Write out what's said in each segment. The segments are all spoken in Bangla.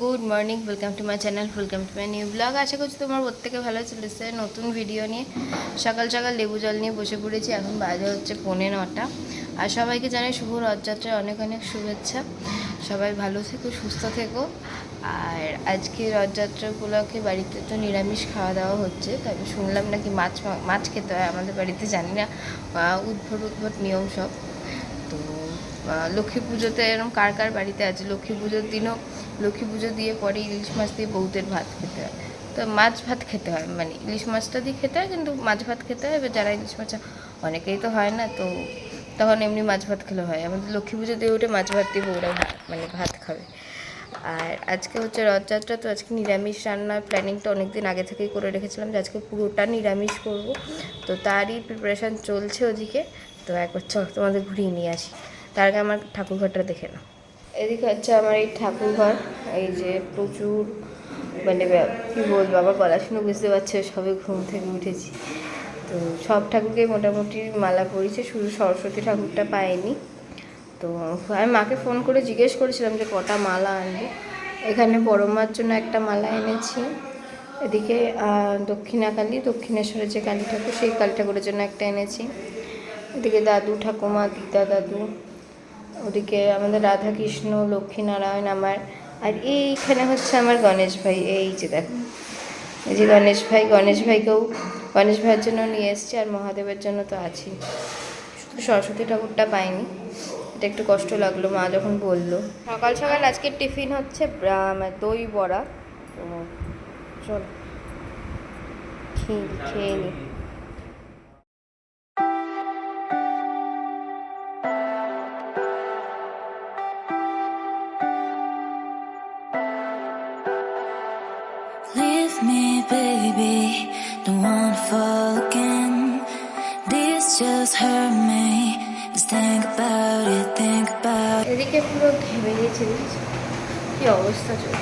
Good morning welcome to my channel welcome to my new blog আশা করছি তোমার প্রত্যেকে ভালো চলেছে নতুন ভিডিও নিয়ে। সকাল সকাল লেবু জল নিয়ে বসে পড়েছি, এখন বাজে হচ্ছে পৌনে নটা। আর সবাইকে জানাই শুভ রথযাত্রার অনেক অনেক শুভেচ্ছা। সবাই ভালো থেকো, সুস্থ থেকো। আর আজকে রথযাত্রা উপলক্ষে বাড়িতে তো নিরামিষ খাওয়া দাওয়া হচ্ছে, তবে শুনলাম নাকি মাছ মাছ খেতে হয়, আমাদের বাড়িতে জানি না উদ্ভট উদ্ভট নিয়ম সব। তো লক্ষ্মী পুজোতে এরকম কার কার বাড়িতে আছে? লক্ষ্মী পুজোর দিনও লক্ষ্মী পুজো দিয়ে পরে ইলিশ মাছ দিয়ে বউদের ভাত খেতে হয়। তো মাছ ভাত খেতে হয় মানে ইলিশ মাছটা দিয়ে খেতে হয়, কিন্তু মাছ ভাত খেতে হয়, এবার যারা ইলিশ মাছ অনেকেই তো হয় না, তো তখন এমনি মাছ ভাত খেলে হয়। আমাদের লক্ষ্মী পুজো দিয়ে উঠে মাছ ভাত দিয়ে ভাত মানে ভাত খাবে। আর আজকে হচ্ছে রথযাত্রা, তো আজকে নিরামিষ রান্নার প্ল্যানিংটা অনেক দিন আগে থেকেই করে রেখেছিলাম যে আজকে পুরোটা নিরামিষ করব। তো তারই প্রিপারেশান চলছে ওদিকে। তো একবার চল তোমাদের ঘুরিয়ে নিয়ে আসি। তার আগে আমার ঠাকুরঘরটা দেখে নাও। এদিকে হচ্ছে আমার এই ঠাকুরঘর, এই যে প্রচুর মানে কি বলব আমার গলা শুনে বুঝতে পারছে, সবে ঘুম থেকে উঠেছি। তো সব ঠাকুরকে মোটামুটি মালা পরিয়েছে, শুধু সরস্বতী ঠাকুরটা পাইনি। তো আমি মাকে ফোন করে জিজ্ঞেস করেছিলাম যে কটা মালা আনব। এখানে বড় মার জন্য একটা মালা এনেছি। এদিকে দক্ষিণাকালী দক্ষিণেশ্বরের যে কালী ঠাকুর, সেই কালী ঠাকুরের জন্য একটা এনেছি। এদিকে দাদু ঠাকুমা, দিদা দাদু ওদিকে আমাদের রাধা কৃষ্ণ লক্ষ্মীনারায়ণ আমার, আর এইখানে হচ্ছে আমার গণেশ ভাই, এই যে দেখো। এই যে গণেশ ভাই, গণেশ ভাইকেও, গণেশ ভাইয়ের জন্য নিয়ে এসছি আর মহাদেবের জন্য তো আছি। শুধু সরস্বতী ঠাকুরটা পাইনি, এটা একটু কষ্ট লাগল, মা যখন বলল। সকাল সকাল আজকের টিফিন হচ্ছে দই বড়া চল। খেয়ে খেয়ে নি। Leave me, baby. Don't wanna fall again. This just hurt me. Just think about it, think about it. এদিকে পুরো ঘেমে গেছে কি অবস্থা চোখ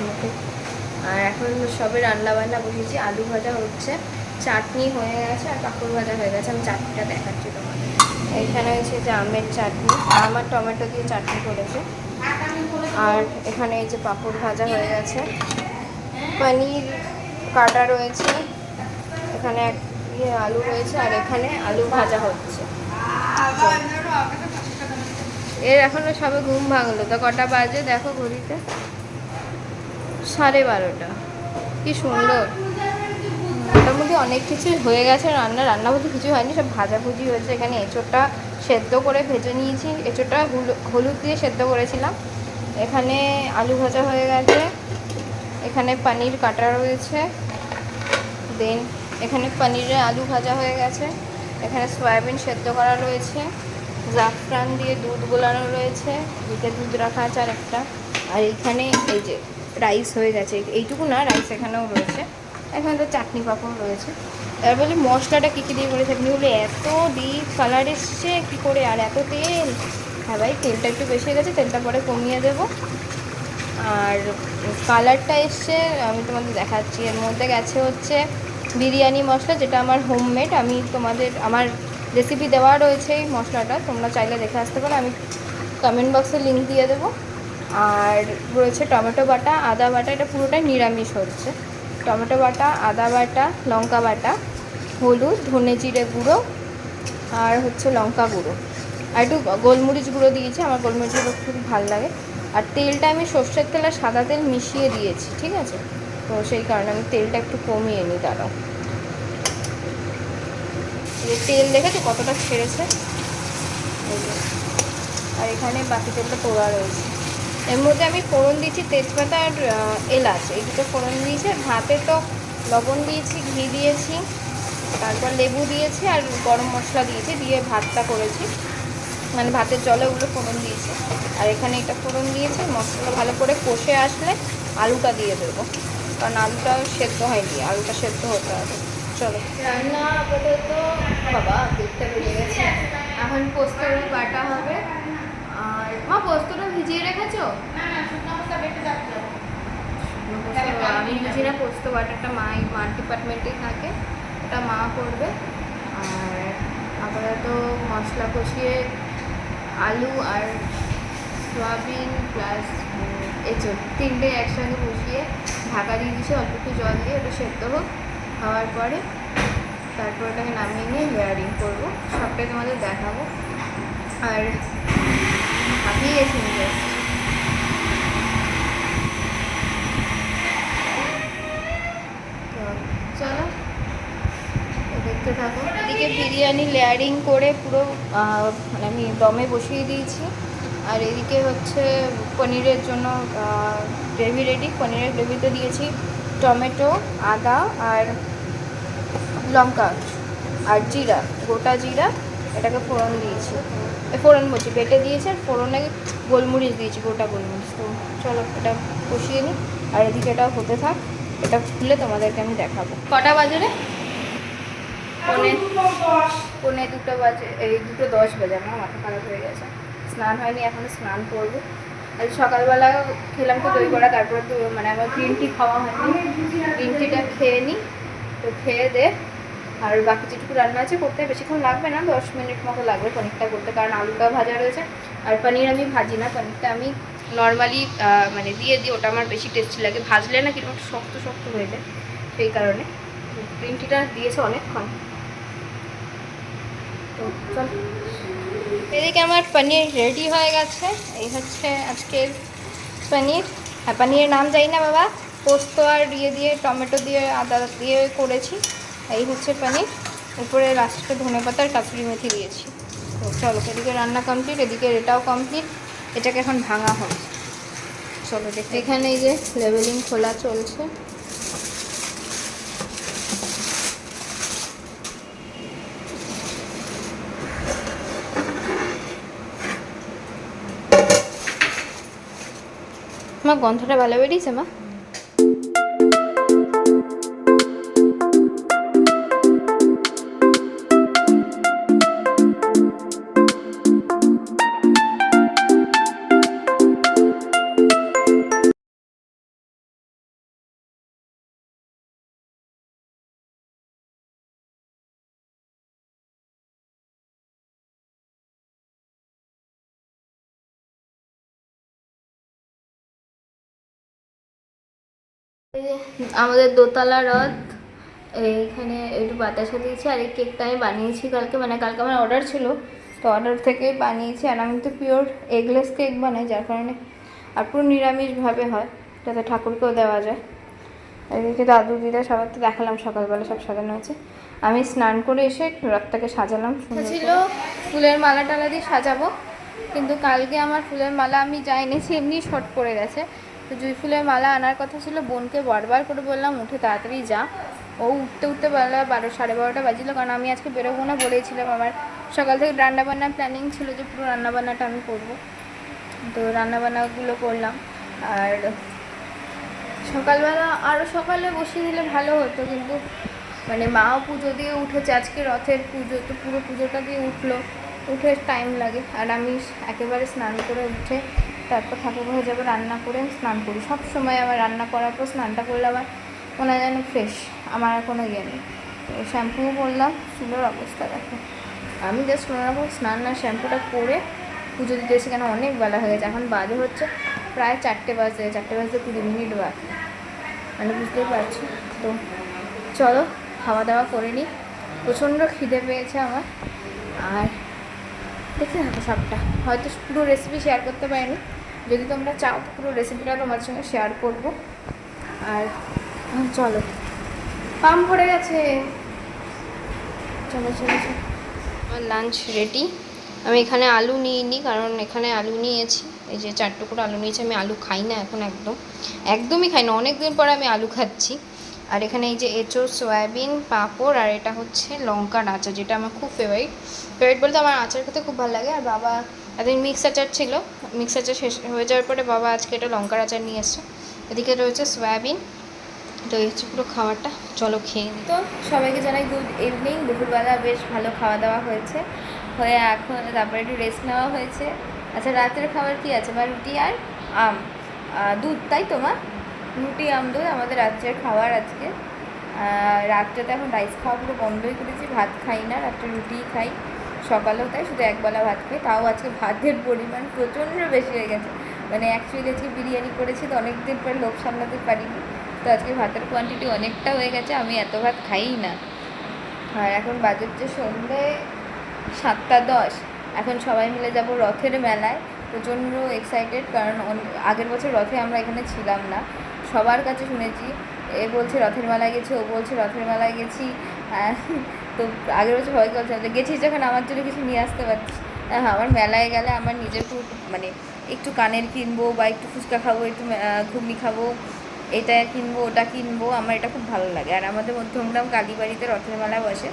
আর এখন সবে রান্না বান্না বসেছি আলু ভাজা হচ্ছে চাটনি হয়ে গেছে আর পাঁপড় ভাজা হয়ে গেছে আমি চাটনিটা দেখাচ্ছি তোমাদের এখানে হচ্ছে যে আমের চাটনি আমার টমেটো দিয়ে চাটনি করেছে আর এখানে এই যে পাঁপড় ভাজা হয়ে গেছে পনির কাটা রয়েছে। এখানে এক ইয়ে আলু রয়েছে আর এখানে আলু ভাজা হচ্ছে। এর এখনও সবে ঘুম ভাঙলো। তো কটা বাজে দেখো ঘড়িতে? সাড়ে বারোটা। কি সুন্দর। মোটামুটি অনেক কিছু হয়ে গেছে রান্না। রান্না বলতে কিছু হয়নি, সব ভাজাভুজি হয়েছে। এখানে এঁচোড়টা সেদ্ধ করে ভেজে নিয়েছি। এঁচোড়টা হুলু- হলুদ দিয়ে সেদ্ধ করেছিলাম। এখানে আলু ভাজা হয়ে গেছে। এখানে পনির কাটা রয়েছে। দেন। এখানে পনিরের আলু ভাজা হয়ে গেছে। এখানে সয়াবিন সেদ্ধ করা রয়েছে। জাফরান দিয়ে দুধ গোলানো রয়েছে। এদিকে দুধ রাখা আছে আর একটা আর এইখানে এই যে রাইস হয়ে গেছে। এইটুকু না, রাইস এখানেও রয়েছে। এখানে তো চাটনি পাঁপড় রয়েছে। এবার বলি, মশলাটা কী কী দিয়ে করেছে? আপনি বলে এত ডিপ কালার এসছে, কী করে? আর এত তেল? হ্যাঁ ভাই, তেলটা একটু বেশি গেছে, তেলটা পরে কমিয়ে দেবো। কালারটা এসছে, আমি তোমাদের দেখাচ্ছি। এর মধ্যে গেছে হচ্ছে বিরিয়ানি মশলা, যেটা আমার হোমমেড আমি তোমাদের, আমার রেসিপি দেওয়া রয়েছে এই মশলাটা, তোমরা চাইলে দেখে আসতে পারো। আমি কমেন্ট বক্সে লিঙ্ক দিয়ে দেবো। আর রয়েছে টমেটো বাটা, আদা বাটা, এটা পুরোটাই নিরামিষ হচ্ছে। টমেটো বাটা, আদা বাটা, লঙ্কা বাটা, হলুদ, ধনে জিরে গুঁড়ো, আর হচ্ছে লঙ্কা গুঁড়ো। আর একটু গোলমরিচ গুঁড়ো দিয়েছি, আমার গোলমরিচ গুঁড়ো খুব ভালো লাগে। আর তেলটা আমি সর্ষের তেল আর সাদা তেল মিশিয়ে দিয়েছি, ঠিক আছে? তো সেই কারণে আমি তেলটা একটু কমিয়ে নিই, দাঁড়াও। তেল দেখেছ কতটা ছেড়েছে? আর এখানে বাকি তেলটা পোড়া রয়েছে। এর মধ্যে আমি ফোড়ন দিয়েছি তেজপাতা আর এলাচ। এই দুটো ফোড়ন দিয়েছি আর ভাতে তো লবণ দিয়েছি, ঘি দিয়েছি, তারপর লেবু দিয়েছি আর গরম মশলা দিয়েছি, দিয়ে ভাতটা করেছি। মানে ভাতের জলে ওগুলো ফোড়ন দিয়েছি। আর এখানে এটা ফোড়ন দিয়েছি মশলাটা ভালো করে কষে আসলে আলুটা দিয়ে দেবো। কারণ আলুটা সেদ্ধ হয়নি আলুটা সেদ্ধ হতে হবে। চলো। রান্না আপাতত বাবা দেখতে বেড়ে গেছে। এখন পোস্তটা বাটা হবে। আর মা পোস্তটা ভিজিয়ে রেখেছো? পোস্ত আমি বুঝি না পোস্ত বাটাটা মা মার ডিপার্টমেন্টেই থাকে। ওটা মা করবে। আর আপাতত মশলা কষিয়ে আলু আর সয়াবিন প্লাস এঁচড় তিনটে একসঙ্গে বসিয়ে ঢাকা দিয়ে দিয়েছি, অল্প একটু জল দিয়ে ওটা সেদ্ধ হোক। খাওয়ার পরে তারপর ওটাকে নামিয়ে নিয়ে লেয়ারিং করব। সবটাই তোমাদের দেখাবো। আর হাঁপিয়ে গেছি নিজে তো চলো তো দেখতে থাকো বিরিয়ানি লেয়ারিং করে পুরো মানে আমি দমে বসিয়ে দিয়েছি। আর এদিকে হচ্ছে পনিরের জন্য গ্রেভি রেডি। পনিরের গ্রেভিতে দিয়েছি টমেটো, আদা আর লঙ্কা আর জিরা, গোটা জিরা। এটাকে ফোড়ন দিয়েছি। ফোড়ন বলছি, বেটে দিয়েছি আর ফোড়নে গোলমরিচ দিয়েছি, গোটা গোলমরিচ। তো চলো, এটা কষিয়ে নিই। আর এদিকে এটা হতে থাক। এটা খুলে তোমাদেরকে আমি দেখাবো। কটা বাজে রে? পনে পনে দুটো বাজে, এই দুটো দশ বাজে, আমার মাথা খারাপ হয়ে গেছে। স্নান হয়নি, এখনও স্নান করব। আর সকালবেলা খেলাম তো দই বড়া, তারপরে তো মানে আমার গ্রিন টি খাওয়া হয়নি। গ্রিন টিটা খেয়ে নিই তো খেয়ে দে। আর বাকি যেটুকু রান্না আছে করতে বেশিক্ষণ লাগবে না, দশ মিনিট মতো লাগবে পনিরটা করতে, কারণ আলুটা ভাজা রয়েছে। আর পনির আমি ভাজি না, পনিরটা আমি নর্মালি মানে দিয়ে দিই, ওটা আমার বেশি টেস্টি লাগে। ভাজলে না কীরকম শক্ত শক্ত হয়ে যায়, সেই কারণে। গ্রিন টিটা দিয়েছে অনেকক্ষণ। এদিকে আমার পনির রেডি হয়ে গেছে। এই হচ্ছে আজকের পনির। হ্যাঁ পনিরের নাম জানি না বাবা। পোস্ত আর ইয়ে দিয়ে, টমেটো দিয়ে, আদা দিয়ে করেছি। এই হচ্ছে পনির। উপরে লাস্টে ধনে পাতার কাঁচুরি মেথি দিয়েছি। তো চলো, এদিকে রান্না কমপ্লিট এদিকে এটাও কমপ্লিট এটাকে এখন ভাঙা হবে চলো দেখতে এখানে এই যে লেভেলিং খোলা চলছে। গন্ধটা ভালো বেরিয়েছে মা? আমাদের দোতলা রথ এইখানে একটু বাতাসা দিয়েছি, আর এই কেকটা আমি বানিয়েছি কালকে মানে কালকে আমার অর্ডার ছিল, তো অর্ডার থেকেই বানিয়েছি, আর আমি তো পিওর এগলেস কেক বানাই, যার কারণে আর পুরো নিরামিষভাবে হয়, যাতে ঠাকুরকেও দেওয়া যায়। এদিকে দাদু, দিদা সবার তো দেখালাম, সকালবেলা সব সাজানো হয়েছে। আমি স্নান করে এসে রথটাকে সাজালাম ছিল ফুলের মালা টালা দিয়ে সাজাবো, কিন্তু কালকে আমার ফুলের মালা আমি যা এনেছি এমনি শর্ট পড়ে গেছে। তো জুই ফুলের মালা আনার কথা ছিল, বোনকে বারবার করে বললাম, উঠে তাড়াতাড়ি যা। ও উঠতে উঠতে বেলা বারো, সাড়ে বারোটা বাজিল, কারণ আমি আজকে বেরোবো না বলেছিলাম। আমার সকাল থেকে রান্নাবান্নার প্ল্যানিং ছিল যে পুরো রান্নাবান্নাটা আমি করব। তো রান্নাবান্নাগুলো করলাম। আর সকালবেলা আরও সকালে বসিয়ে দিলে ভালো হতো, কিন্তু মানে মাও পুজো দিয়ে উঠেছে, আজকে রথের পুজো, তো পুরো পুজোটা দিয়ে উঠল। উঠে টাইম লাগে। আর আমি একেবারে স্নান করে উঠে তারপর ঠাকুর হয়ে যাবে, রান্না করে স্নান করি। সব সময় আমার রান্না করার পর স্নানটা করলে আমার হয় যেন ফ্রেশ আমার আর কোনো ইয়ে নেই। শ্যাম্পুও করলাম চুলোর অবস্থা দেখো। আমি জাস্ট ওনারকম স্নান না শ্যাম্পুটা করে পুজো দিতে এসে কেন অনেক বেলা হয়ে গেছে। এখন বাজে হচ্ছে প্রায় চারটে বাজে চারটে বাজে কুড়ি মিনিট বাকি। মানে বুঝতেই পারছি? তো চলো, খাওয়া দাওয়া করে নিই। প্রচণ্ড খিদে পেয়েছে আমার। আর দেখতে থাকো সবটা। হয়তো পুরো রেসিপি শেয়ার করতে পারিনি। যদি তোমরা চাও পুরো রেসিপিটা তোমার সঙ্গে শেয়ার করব। আর চলো। পাম ভরে গেছে। চলো চলো আমার লাঞ্চ রেডি আমি এখানে আলু নিইনি, কারণ এখানে আলু নিয়েছি। এই যে চার আলু নিয়েছি, আমি আলু খাই না এখন একদম। একদমই খাই না। অনেক দিন পরে আমি আলু খাচ্ছি। আর এখানে এই যে এঁচোড় সয়াবিন, পাঁপড়, আর এটা হচ্ছে লঙ্কার আচার, যেটা আমার খুব ফেভারিট ফেভারিট বলতে আমার আচার খেতে খুব ভালো লাগে। আর বাবা এতদিন মিক্স আচার ছিল। মিক্স আচার শেষ হয়ে যাওয়ার পরে বাবা আজকে এটা লঙ্কার আচার নিয়ে এসছে। এদিকে রয়েছে সয়াবিন। তো এই হচ্ছে পুরো খাবারটা। চলো খেয়ে নিই। তো সবাইকে জানাই গুড ইভিনিং দুপুরবেলা বেশ ভালো খাওয়া দাওয়া হয়েছে। হয়ে এখন তারপরে একটু রেস্ট নেওয়া হয়েছে। আচ্ছা রাতের খাবার কি আছে? বা রুটি আর আম। দুধ, তাই তোমার রুটি আম দুধ আমাদের রাত্রের খাবার আজকে। আহ, রাত্রেতে এখন রাইস খাওয়া পুরো বন্ধই করেছি ভাত খাই না রাত্রে রুটিই খাই। সকালেও তাই শুধু একবেলা ভাত খাই তাও আজকে ভাতের পরিমাণ প্রচণ্ড বেশি হয়ে গেছে। মানে অ্যাকচুয়ালি আজকে বিরিয়ানি করেছি তো অনেক দিন পর লোভ সামলাতে পারিনি। তো আজকে ভাতের কোয়ান্টিটি অনেকটা হয়ে গেছে আমি এত ভাত খাই না। আর এখন বাজে যে সন্ধ্যে সাতটা দশ। এখন সবাই মিলে যাব রথের মেলায়। প্রচণ্ড এক্সাইটেড কারণ আগের বছর রথে আমরা এখানে ছিলাম না। সবার কাছে শুনেছি। এ বলছে রথের মেলায় গেছি ও বলছে রথের মেলায় গেছি। আহ, তো আগের বছর সবাইকে বলছিলাম যে গেছিস যখন আমার জন্য কিছু নিয়ে আসতে পারছিস হ্যাঁ আমার মেলায় গেলে আমার নিজের খুব মানে একটু কানের কিনবো বা একটু ফুচকা খাব একটু ঘুগনি খাব এটা কিনবো ওটা কিনবো আমার এটা খুব ভালো লাগে। আর আমাদের মধ্যমগ্রাম কালীবাড়িতে রথের মেলা বসে।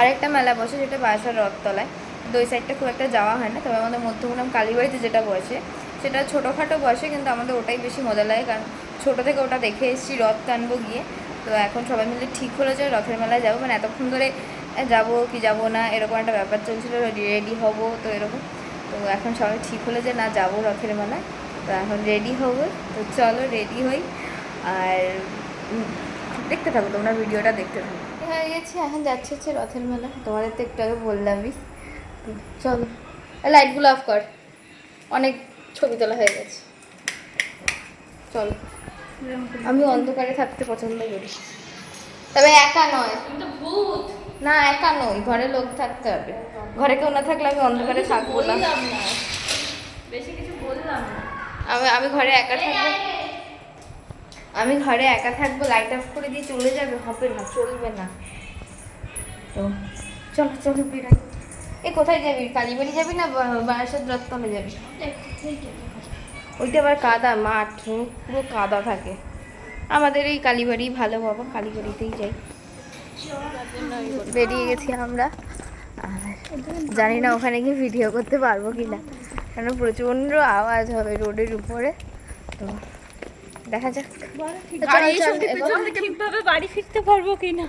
আরেকটা মেলা বসে যেটা বাসার রথতলায়। তো ওই সাইডটা খুব একটা যাওয়া হয় না তবে আমাদের মধ্যমগ্রাম কালীবাড়িতে যেটা বসে সেটা ছোটোখাটো বসে কিন্তু আমাদের ওটাই বেশি মজা লাগে কারণ ছোটো থেকে ওটা দেখে এসেছি, রথ টানবো গিয়ে। তো এখন সবাই মিলে ঠিক হলো যে রথের মেলায় যাব। মানে এতক্ষণ ধরে যাব কি যাব না, এরকম একটা ব্যাপার চলছিল রেডি হব তো এরকম। তো এখন সবাই ঠিক হলো যে না, যাব রথের মেলায়। তো এখন রেডি হব। তো চলো রেডি হই। আর দেখতে থাকো, তোমরা ভিডিওটা দেখতে থাকো। হয়ে গেছি, এখন যাচ্ছে হচ্ছে রথের মেলা তোমাদের তো একটু আগে বললামই। চলো লাইটগুলো অফ কর। অনেক ছবি তোলা হয়ে গেছে। চলো। আমি অন্ধকারে থাকতে পছন্দ করি। তবে একা নয়। না একা নয় ঘরে লোক থাকতে হবে। ঘরে কেউ না থাকলে আমি অন্ধকারে থাকব না। বেশি কিছু বললাম আমি আমি ঘরে একা থাকব আমি ঘরে একা থাকব লাইট অফ করে দিয়ে চলে যাবে হবে না চলবে না। তো চলো চলো বেরাই। এ কোথায় যাবি? কালীবাড়ি যাবি না বারাসাত রথতলে যাবি? ওইটা আবার কাদা মাঠ পুরো কাদা থাকে। আমাদের এই কালীবাড়ি ভালো বাবা কালীবাড়িতেই যাই। বেরিয়ে গেছি আমরা। আর জানি না ওখানে গিয়ে ভিডিও করতে পারব কি না কারণ প্রচণ্ড আওয়াজ হবে রোডের উপরে। তো দেখা যাক। বাড়ি ফিরতে পারব কিনা?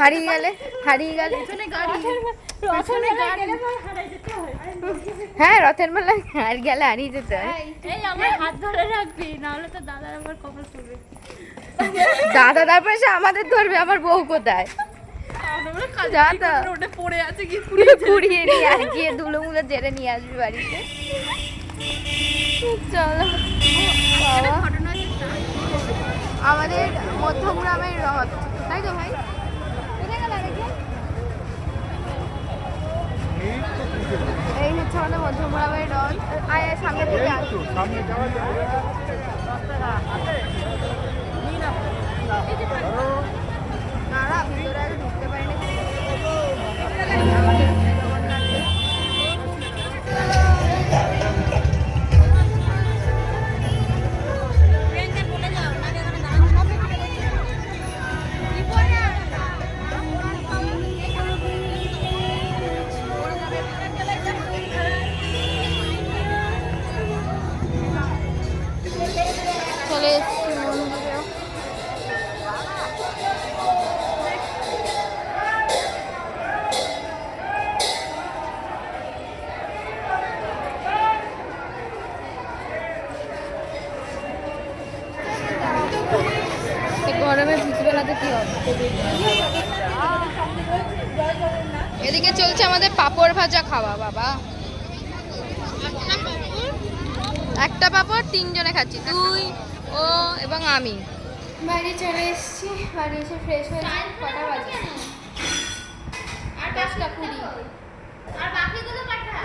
হারিয়ে গেলে হারিয়ে গেলে। গাড়ি হারাই যেতে হয় রথের মেলায় আর গেলে হারিয়ে যেতে এই আমার হাত ধরে রাখবি না হলে তো দাদার আমার কপাল পড়বে দাদা তারপরে সে আমাদের ধরবে আমার বউ কোথায়? পড়ে আছে কি কুড়িয়ে নিয়ে আর গিয়ে ধুলো মুলো জেরে নিয়ে আসবি বাড়িতে। চলো। আমাদের মধ্যমগ্রামের রথ তাই তো ভাই কোথায় গেল আরেকজন? এই হচ্ছে আমাদের মধ্যমগ্রামের রথ। আয় সামনে থেকে আয়। বাবা। একটা পাপড় তিনজনে খাচ্ছি তুই ও এবং আমি। বাড়ি চলে এসেছি বাড়ি এসে ফ্রেশ হয়ে কটা বাজে? আর দশটা কুড়ি। আর বাকিগুলো পাঠা?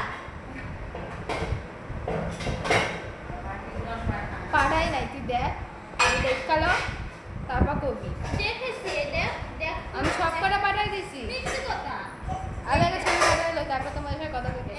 পাড়াই নাই তুই দেখ। দেখ কালো তারপর কবি। আমি সব কটা পাঠাই দিছি কথা? এখন তোমার সাথে কথা বলতে